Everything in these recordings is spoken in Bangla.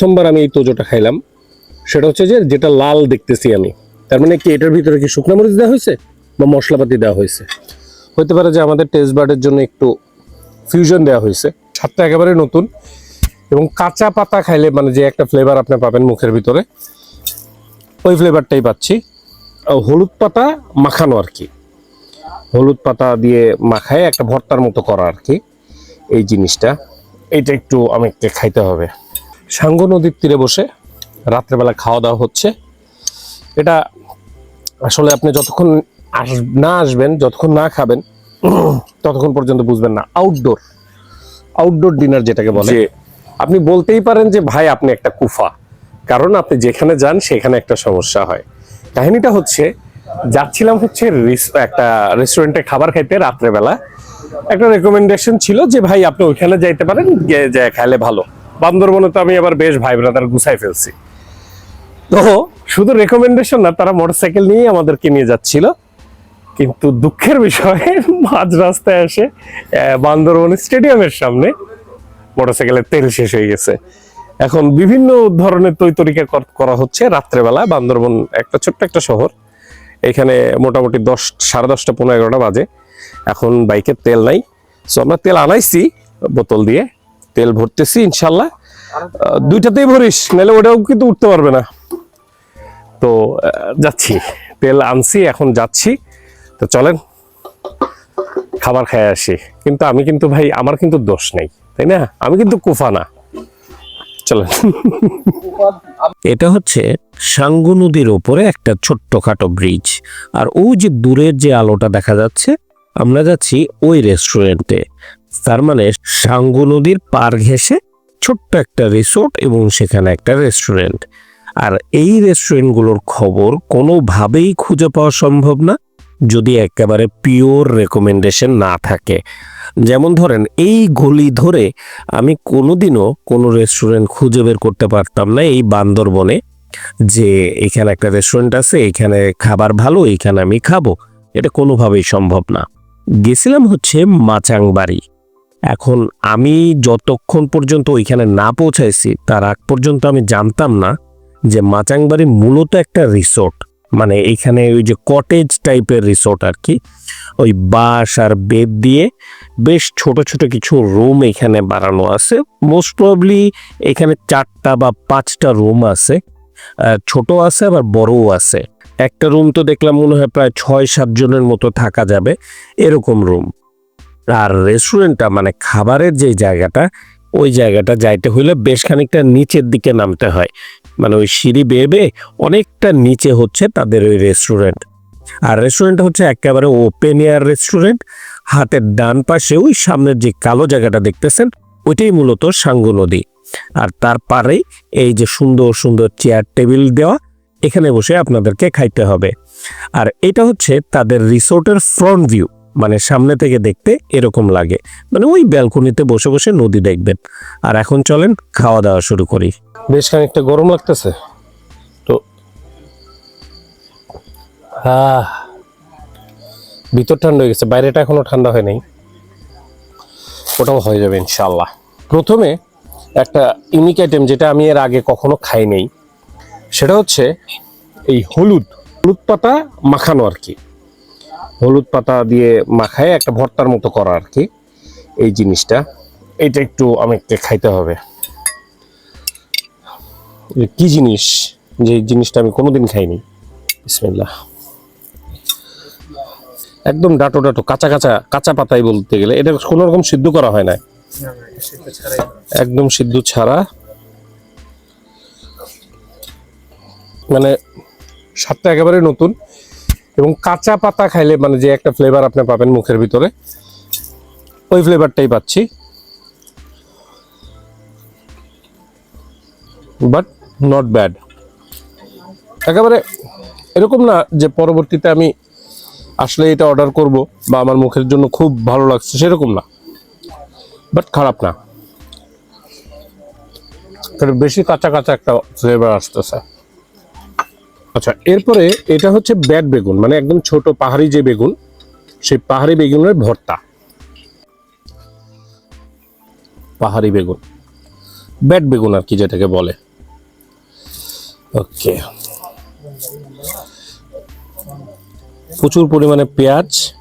প্রথমবার আমি এই তোজোটা খাইলাম। সেটা হচ্ছে যে যেটা লাল দেখতেছি আমি। তার মানে কি এটার ভিতরে কি শুকনো মরিচ দেওয়া হয়েছে বা মশলাপাতি দেওয়া হয়েছে? হতে পারে যে আমাদের টেস্ট বার্ডের জন্য একটু ফিউশন দেওয়া হয়েছে। স্বাদটা একেবারে নতুন। এবং কাঁচা পাতা খাইলে মানে যে একটা ফ্লেভার আপনি পাবেন মুখের ভিতরে, ওই ফ্লেভারটাই পাচ্ছি। হলুদ পাতা মাখানো আর কি। হলুদ পাতা দিয়ে মাখায় একটা ভর্তার মতো করা আর কি। এই জিনিসটা। এইটা একটু আমাকে খাইতে হবে। সাঙ্গ নদীর তীরে বসে রাত্রেবেলা খাওয়া দাওয়া হচ্ছে। এটা আসলে আপনি যতক্ষণ আস- না আসবেন যতক্ষণ না খাবেন ততক্ষণ পর্যন্ত বুঝবেন না। আউটডোর আউটডোর ডিনার যেটাকে বলে। আপনি বলতেই পারেন যে ভাই আপনি একটা কুফা। কারণ আপনি যেখানে যান সেখানে একটা সমস্যা হয়। কাহিনীটা হচ্ছে যাচ্ছিলাম হচ্ছে একটা রেস্টুরেন্টে খাবার খাইতে রাত্রেবেলা। একটা রেকমেন্ডেশন ছিল যে ভাই আপনি ওইখানে যাইতে পারেন খাইলে ভালো। বান্দরবনে তো আমি আবার বেশ ভাই ব্রাদার গুছাই ফেলছি। তো শুধু রেকমেন্ডেশন না, তারা মোটরসাইকেল নিয়ে আমাদেরকে নিয়ে যাচ্ছিল। কিন্তু দুঃখের বিষয়, মাঝ রাস্তায় এসে বান্দরবন স্টেডিয়ামের সামনে মোটরসাইকেলের তেল শেষ হয়ে গেছে। এখন বিভিন্ন ধরনের তৈতরিকা কর- হচ্ছে। রাত্রেবেলা বান্দরবন একটা ছোট্ট একটা শহর। এখানে মোটামুটি দশ, সাড়ে দশটা, পনেরো, এগারোটা বাজে। এখন বাইকের তেল নাই। সো আমরা তেল আনাইছি, বোতল দিয়ে। তেল ভরতেছি, ইনশাল্লাহ। দুইটাতেই ভরিস, নাহলে ওটাও কিন্তু উঠতে পারবে না। তো যাচ্ছি। তেল আনছি, এখন যাচ্ছি। তো চলেন, খাবার খেয়ে আসি। কিন্তু আমি কিন্তু ভাই, আমার কিন্তু দোষ নেই, তাই না? আমি কিন্তু কুফা না। চলেন। এটা হচ্ছে সাঙ্গু নদীর ওপরে একটা ছোট্টখাটো ব্রিজ আর ওই যে দূরের যে আলোটা দেখা যাচ্ছে, আমরা যাচ্ছি ওই রেস্টুরেন্টে তার মানে সাঙ্গু নদীর পার ঘেঁষে ছোট্ট একটা রিসোর্ট এবং সেখানে একটা রেস্টুরেন্ট আর এই রেস্টুরেন্টগুলোর খবর কোনোভাবেই খুঁজে পাওয়া সম্ভব না, যদি একেবারে পিওর রেকমেন্ডেশন না থাকে। যেমন ধরেন, এই গলি ধরে আমি কোনোদিনও কোনো রেস্টুরেন্ট খুঁজে বের করতে পারতাম না এই বান্দরবনে যে এখানে একটা রেস্টুরেন্ট আছে, এখানে খাবার ভালো, এখানে আমি খাব। এটা কোনোভাবেই সম্ভব না। গেছিলাম হচ্ছে মাচাংবাড়ি। এখন আমি যতক্ষণ পর্যন্ত ওইখানে না পৌঁছাইছি, তার আগ পর্যন্ত আমি জানতাম না যে মাচাংবাড়ি মূলত একটা রিসোর্ট। মানে এখানে ওই যে কটেজ টাইপের রিসোর্ট আর কি। ওই বাঁশ আর বেদ দিয়ে বেশ ছোট ছোট কিছু রুম এখানে বানানো আছে। মোস্ট প্রবলি এখানে চারটা বা পাঁচটা রুম আছে। ছোট আছে, আবার বড়ও আছে। একটা রুম তো দেখলাম মনে হয় প্রায় ছয়, সাত জনের মতো থাকা যাবে। এরকম রুম। আর রেস্টুরেন্টটা মানে খাবারের যে জায়গাটা, ওই জায়গাটা যাইতে হইলে বেশ খানিকটা নিচের দিকে নামতে হয়। মানে ওই সিঁড়ি বেয়ে বেয়ে অনেকটা নিচে হচ্ছে তাদের ওই রেস্টুরেন্ট আর রেস্টুরেন্টটা হচ্ছে একেবারে ওপেন এয়ার রেস্টুরেন্ট হাতের ডান পাশে ওই সামনের যে কালো জায়গাটা দেখতেছেন, ওইটাই মূলত সাঙ্গু নদী। আর তার পারেই এই যে সুন্দর সুন্দর চেয়ার টেবিল দেওয়া, এখানে বসে আপনাদেরকে খাইতে হবে। আর এটা হচ্ছে তাদের রিসোর্টের ফ্রন্ট ভিউ মানে সামনে থেকে দেখতে এরকম লাগে। মানে ওই ব্যালকনিতে বসে বসে নদী দেখবেন। আর এখন চলেন খাওয়া দাওয়া শুরু করি। বেশ খানিকটা গরম লাগতেছে। তো আহ, ভিতর ঠান্ডা হয়ে গেছে। বাইরেটা এখনও ঠান্ডা হয় নাই। ওটাও হয়ে যাবে ইনশাল্লাহ প্রথমে একটা ইউনিক আইটেম যেটা আমি এর আগে কখনো খাই নাই সেটা হচ্ছে এই হলুদ। হলুদ পাতা মাখানো আর কি। হলুদ পাতা দিয়ে মাখায় একটা ভর্তার মতো করা আর কি, এই জিনিসটা। এটা একটু আমাকে খাইতে হবে। কি জিনিস? যে জিনিসটা আমি কোনোদিন খাইনি। বিসমিল্লাহ। একদম ডাটো ডাটো, কাঁচা কাঁচা কাঁচা পাতাই বলতে গেলে, এটা কোনো রকম সিদ্ধ করা হয় না। একদম সিদ্ধ ছাড়া। মানে স্বাদটা একেবারে নতুন। এবং কাঁচা পাতা খাইলে মানে যে একটা ফ্লেভার আপনি পাবেন মুখের ভিতরে, ওই ফ্লেভারটাই পাচ্ছি। বাট নট ব্যাড একেবারে এরকম না যে পরবর্তীতে আমি আসলে এটা অর্ডার করব বা আমার মুখের জন্য খুব ভালো লাগছে, সেরকম না। বাট খারাপ না। বেশি কাঁচা কাঁচা একটা ফ্লেভার আসতেছে। আচ্ছা এরপরে এটা হচ্ছে ব্যাট বেগুন মানে একদম ছোট পাহাড়ি যে বেগুন, সেই পাহাড়ি বেগুনের ভর্তা। পাহাড়ি বেগুন। ব্যাড বেগুন আর কি যেটাকে বলে। ওকে। প্রচুর পরিমাণে পেঁয়াজ।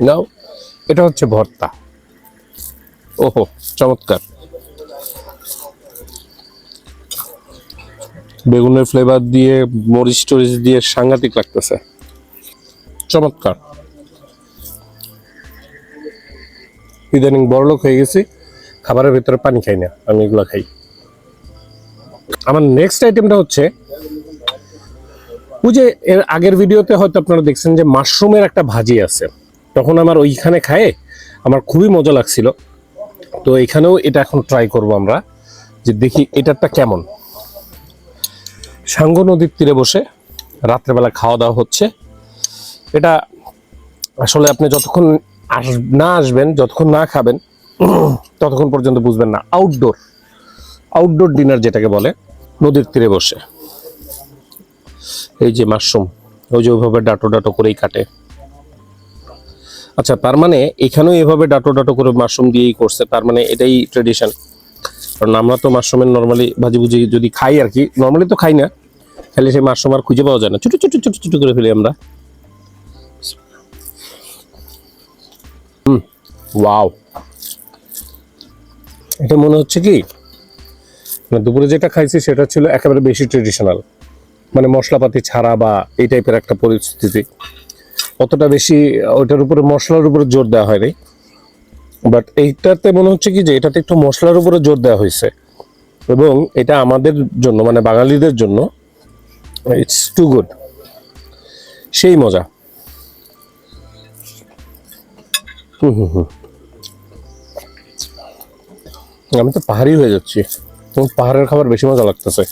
নাও, এটা হচ্ছে ভর্তা। ওহো, চমৎকার। বেগুনের ফ্লেভার দিয়ে, মরিচ টরিচ দিয়ে সাংঘাতিক লাগতেছে। চমৎকার। ইদানিং বড়লোক হয়ে গেছি, খাবারের ভিতরে পানি খাই না, আমি এগুলো খাই। আমার নেক্সট আইটেমটা হচ্ছে, ওই যে এর আগের ভিডিওতে হয়তো আপনারা দেখছেন যে মাশরুমের একটা ভাজি আছে। তখন আমার ওইখানে খায়ে আমার খুবই মজা লাগছিল। তো এখানেও এটা এখন ট্রাই করব আমরা, যে দেখি এটারটা কেমন। সাঙ্গ নদীর তীরে বসে রাত্রেবেলা খাওয়া দাওয়া হচ্ছে। এটা আসলে আপনি যতক্ষণ আস- না আসবেন, যতক্ষণ না খাবেন, ততক্ষণ পর্যন্ত বুঝবেন না। আউটডোর আউটডোর ডিনার যেটাকে বলে, নদীর তীরে বসে। এই যে মাশরুম, ওই যে ওইভাবে ডাটো ডাটো করেই কাটে। আচ্ছা তার মানে এখানেও এভাবে ডাটো ডাটো করে মাশরুম দিয়েই করছে, তার মানে এটাই ট্রেডিশন কারণ আমরা তো মাশরুমের নর্মালি ভাজি ভুজি যদি খাই আর কি নর্মালি তো খাই না, খালি সেই মাশরুম আর খুঁজে পাওয়া যায় না। ছোটো ছোটো ছোটো ছোটো করে ফেলি আমরা। হুম ওয়াও এটা মনে হচ্ছে কি মানে দুপুরে যেটা খাইছি সেটা ছিল একেবারে বেশি ট্রেডিশনাল মানে মশলাপাতি ছাড়া বা এই টাইপের একটা পরিস্থিতি। অতটা বেশি, ওইটার উপরে, মশলার উপরে জোর দেওয়া হয়নি। বাট এইটাতে মনে হচ্ছে কি যে, এটাতে একটু মশলার উপরে জোর দেওয়া হয়েছে। এবং এটা আমাদের জন্য মানে বাঙালিদের জন্য ইটস টু গুড সেই মজা। আমি তো পাহাড়ি হয়ে যাচ্ছি। এবং পাহাড়ের খাবার বেশি মজা লাগতেছে।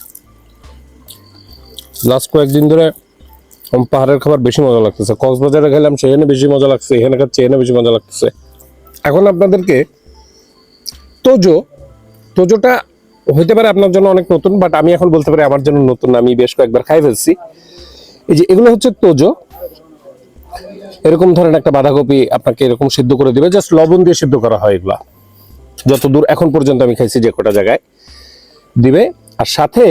লাস্ট কয়েকদিন ধরে পাহাড়ের খাবার বেশি মজা লাগতেছে। কক্সবাজারে খেলাম সেখানে বেশি মজা লাগছে, এখানে খাচ্ছি, এখানে বেশি মজা লাগতেছে। এখন আপনাদেরকে তোজো, তোজোটা হইতে পারে আপনার জন্য অনেক নতুন বাট আমি এখন বলতে পারি আমার জন্য নতুন, আমি বেশ কয়েকবার খাই ফেলছি। এই যে এগুলো হচ্ছে তোজো। এরকম ধরেন একটা বাঁধাকপি আপনাকে এরকম সিদ্ধ করে দিবে জাস্ট লবণ দিয়ে সিদ্ধ করা হয় এগুলা। যতদূর এখন পর্যন্ত আমি খাইছি যে কটা জায়গায়। দিবে, আর সাথে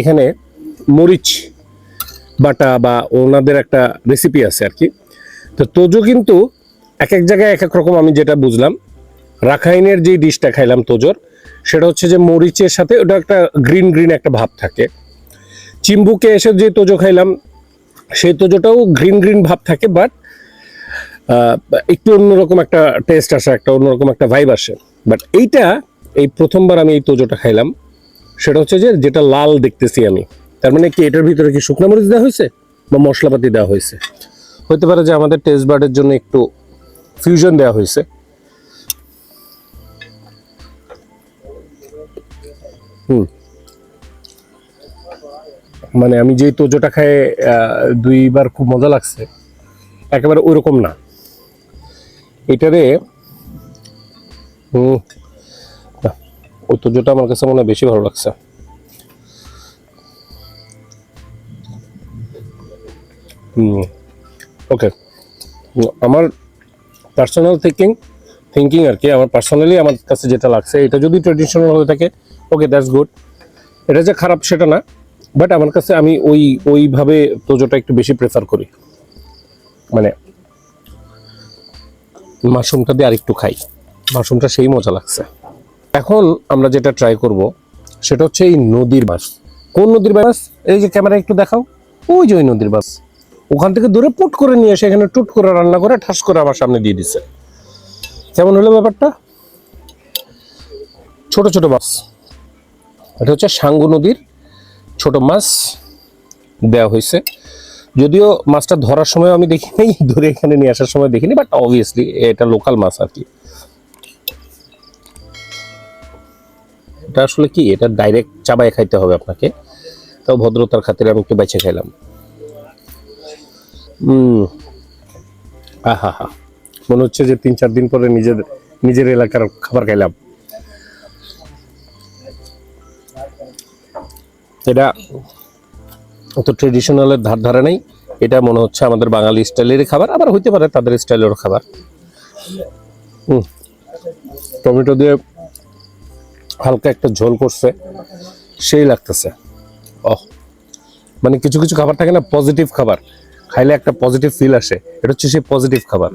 এখানে মরিচ বাটা বা ওনাদের একটা রেসিপি আছে আর কি। তো তোজো কিন্তু এক এক জায়গায় এক এক রকম আমি যেটা বুঝলাম, রাখাইনের যে ডিশটা খাইলাম তোজোর, সেটা হচ্ছে যে মরিচের সাথে ওটা একটা গ্রিন গ্রিন একটা ভাব থাকে। চিম্বুকে এসে যে তোজো খাইলাম, সেই তোজোটাও গ্রিন গ্রিন ভাব থাকে বাট একটু অন্যরকম একটা টেস্ট আসে, একটা অন্যরকম একটা ভাইব আসে। বাট এইটা, এই প্রথমবার আমি এই তোজোটা খাইলাম, সেটা হচ্ছে যে, যেটা লাল দেখতেছি আমি। তার মানে কি এটার ভিতরে কি শুকনো মরিচ দেওয়া হয়েছে বা মশলাপাতি দেওয়া হয়েছে? হতে পারে যে আমাদের টেস্ট বার্ডের জন্য একটু ফিউশন দেওয়া হয়েছে। হুম। মানে আমি যেই তোজোটা খাই দুইবার খুব মজা লাগছে। একেবারে ওইরকম না। এটারে, হুম ওই তোজোটা আমার কাছে মনে হয় বেশি ভালো লাগছে। ওকে আমার পার্সোনাল থিঙ্কিং থিঙ্কিং আর কি, আমার পার্সোনালি আমার কাছে যেটা লাগছে, এটা যদি ট্রেডিশনাল হয়ে থাকে ওকে দ্যাটস গুড এটা যে খারাপ সেটা না বাট আমার কাছে আমি ওই, ওইভাবে তোজোটা একটু বেশি প্রেফার করি। মানে মাশরুমটা দিয়ে আরেকটু খাই। মাশরুমটা সেই মজা লাগছে। এখন আমরা যেটা ট্রাই করব, সেটা হচ্ছে এই নদীর মাছ কোন নদীর মাছ এই যে ক্যামেরা একটু দেখাও। ওই যে ওই নদীর মাছ ওখান থেকে দূরে পুট করে নিয়ে এসে এখানে টুট করে রান্না করে ঠাস করে আমার সামনে দিয়ে দিছে। কেমন হলো ব্যাপারটা? ছোট ছোট মাছ। এটা হচ্ছে সাঙ্গু নদীর ছোট মাছ দেওয়া হয়েছে। যদিও মাছটা ধরার সময় আমি দেখিনি, ধরে এখানে নিয়ে আসার সময় দেখিনি বাট অবভিয়াসলি এটা লোকাল মাছ আর কি। এটা আসলে কি? এটা ডাইরেক্ট চাবায় খাইতে হবে আপনাকে। তাও ভদ্রতার খাতিরে আমি একটু বেছে খাইলাম। আহা হা মনে হচ্ছে যে তিন, চার দিন পরে নিজের নিজের এলাকার খাবার খাইলাম। এটা অত ট্রেডিশনালের ধার ধারে নেই। এটা মনে হচ্ছে আমাদের বাঙালি স্টাইলের খাবার, আবার হইতে পারে তাদের স্টাইলের খাবার। টমেটো দিয়ে হালকা একটা ঝোল করছে, সেই লাগতেছে। ওহ। মানে কিছু কিছু খাবার থাকে না পজিটিভ খাবার। খাইলে একটা পজিটিভ ফিল আসে। এটা হচ্ছে সেই পজিটিভ খাবার।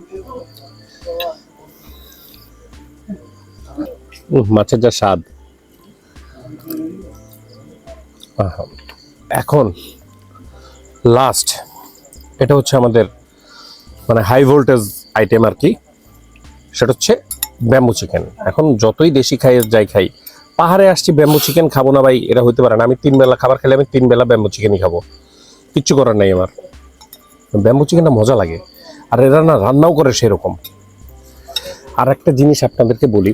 মাছের যা স্বাদ। এখন লাস্ট এটা হচ্ছে আমাদের মানে হাই ভোল্টেজ আইটেম আর কি। সেটা হচ্ছে ব্যাম্বু চিকেন এখন যতই দেশি খাই, যাই খাই, পাহাড়ে আসছি ব্যাম্বু চিকেন খাব না ভাই, এটা হইতে পারে না। আমি তিন বেলা খাবার খেলে আমি তিন বেলা ব্যাম্বু চিকেনই খাব। কিচ্ছু করার নাই আমার। ব্যাম্বু চিকেনটা মজা লাগে। আর এরা না রান্নাও করে সেরকম। আর একটা জিনিস আপনাদেরকে বলি,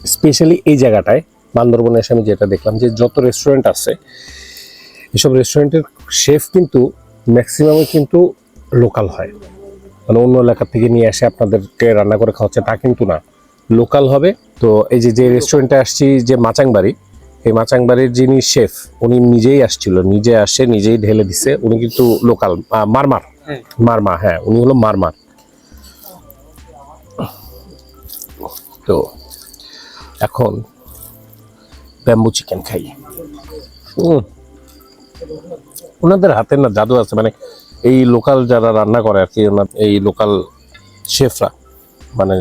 স্পেশালি এই জায়গাটায়, বান্দরবনে এসে আমি যেটা দেখলাম যে যত রেস্টুরেন্ট আছে, এসব রেস্টুরেন্টের শেফ কিন্তু ম্যাক্সিমামই কিন্তু লোকাল হয়। মানে অন্য এলাকা থেকে নিয়ে এসে আপনাদেরকে রান্না করে খাওয়াচ্ছে, তা কিন্তু না। লোকাল হবে, তো এই যে যে রেস্টুরেন্টে আসছি, যে মাচাংবাড়ি এই মাচাংবাড়ির যিনি শেফ উনি নিজেই আসছিল নিজে আসে নিজেই ঢেলে দিছে। উনি কিন্তু লোকাল মারমার। মারমা হ্যাঁ উনি হলো মারমার। তো এখন ব্যাম্বু চিকেন খাই। ওনাদের হাতের না জাদু আছে মানে এই লোকাল যারা রান্না করে আর কি ওনার এই লোকাল শেফরা মানে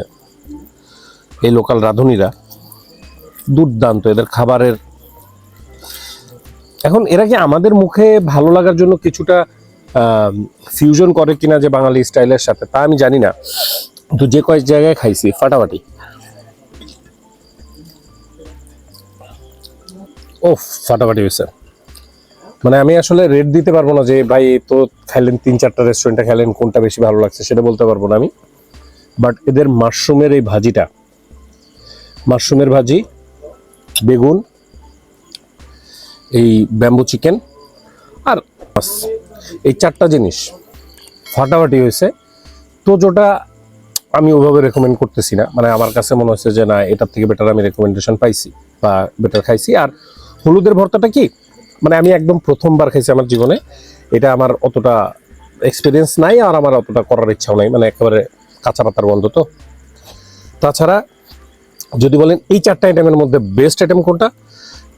এই লোকাল রাঁধুনিরা দুর্দান্ত। এদের খাবারের এখন এরা কি আমাদের মুখে ভালো লাগার জন্য কিছুটা ফিউশন করে কিনা যে বাঙালি স্টাইলের সাথে, তা আমি জানি না। কিন্তু যে কয়েক জায়গায় খাইছি, ফাটাফাটি। ও ফাটাফাটি হয়েছে। মানে আমি আসলে রেট দিতে পারব না যে, ভাই, তো খাইলেন তিন চারটা রেস্টুরেন্টে খাইলেন, কোনটা বেশি ভালো লাগছে? সেটা বলতে পারব না আমি। বাট এদের মাশরুমের এই ভাজিটা মাশরুমের ভাজি, বেগুন এই ব্যাম্বু চিকেন আর এই চারটা জিনিস ফাটাফাটি হয়েছে। তো যেটা আমি ওভাবে রেকমেন্ড করতেছি না। মানে আমার কাছে মনে হচ্ছে যে না, এটার থেকে বেটার আমি রেকমেন্ডেশন পাইছি বা বেটার খাইছি। আর হলুদের ভর্তাটা কি? মানে আমি একদম প্রথমবার খাইছি আমার জীবনে। এটা আমার অতটা এক্সপিরিয়েন্স নাই আর আমার অতটা করার ইচ্ছাও নাই। মানে একেবারে কাঁচা পাতার গন্ধ তো। তাছাড়া যদি বলেন এই চারটা আইটেমের মধ্যে বেস্ট আইটেম কোনটা?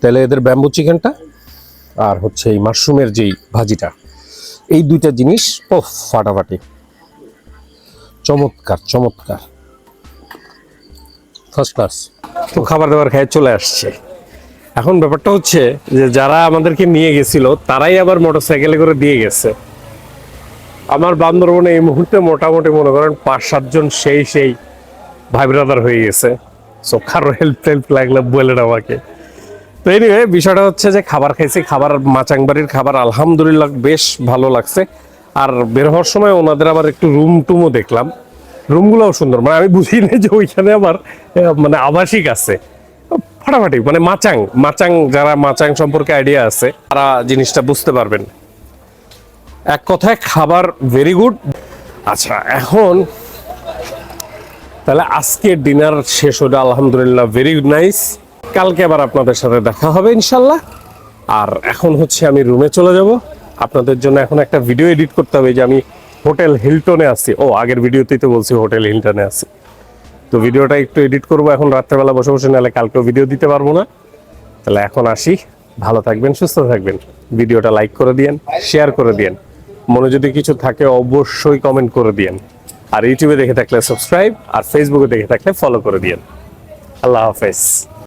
তাহলে এদের ব্যাম্বু চিকেনটা আর হচ্ছে এই মাশরুমের যেই ভাজিটা, এই দুইটা জিনিস ও ফাটাফাটি। চমৎকার চমৎকার। ফার্স্ট ক্লাস তো খাবার দাবার খেয়ে চলে আসছে। এখন ব্যাপারটা হচ্ছে যে যারা আমাদেরকে নিয়ে গেছিল, তারাই আবার মোটর সাইকেলে করে দিয়ে গেছে। আমার বান্দরবনে এই মুহূর্তে মোটামুটি মনে করেন পাঁচ সাতজন সেই সেই ভাই ব্রাদার হয়ে গেছে। সো কারও হেল্প টেল্প লাগলে বলে আমাকে। তো এনিওয়ে বিষয়টা হচ্ছে যে খাবার খাইছি, খাবার মাচাংবাড়ির খাবার আলহামদুলিল্লাহ বেশ ভালো লাগছে। আর বের হওয়ার সময় ওনাদের আবার একটু রুম টুমও দেখলাম। রুমগুলোও সুন্দর মানে আমি বুঝি না যে ওইখানে আবার মানে আবাসিক আছে। ফাটাফাটি মানে মাচাং মাচাং যারা মাচাং সম্পর্কে আইডিয়া আছে, তারা জিনিসটা বুঝতে পারবেন। এক কথায় খাবার ভেরি গুড আচ্ছা এখন তাহলে আজকে ডিনার শেষ হলো, আলহামদুলিল্লাহ ভেরি নাইস কালকে আবার আপনাদের সাথে দেখা হবে ইনশাল্লাহ। আর এখন হচ্ছে আমি রুমে চলে যাব। আপনাদের জন্য এখন একটা ভিডিও এডিট করতে হবে যে আমি হোটেল হিলটনে আছি। ও, আগের ভিডিওতেই তো বলছি হোটেল হিলটনে আছি। তো ভিডিওটা একটু এডিট করব এখন, রাত্রেবেলা বসে বসে, নাহলে কালকেও ভিডিও দিতে পারব না। তাহলে এখন আসি। ভালো থাকবেন, সুস্থ থাকবেন। ভিডিওটা লাইক করে দিয়েন শেয়ার করে দিয়েন। মনে যদি কিছু থাকে, অবশ্যই কমেন্ট করে দিয়েন। আর ইউটিউবে দেখে থাকলে সাবস্ক্রাইব আর ফেসবুকে দেখে থাকলে ফলো করে দিয়েন। আল্লাহ হাফেজ।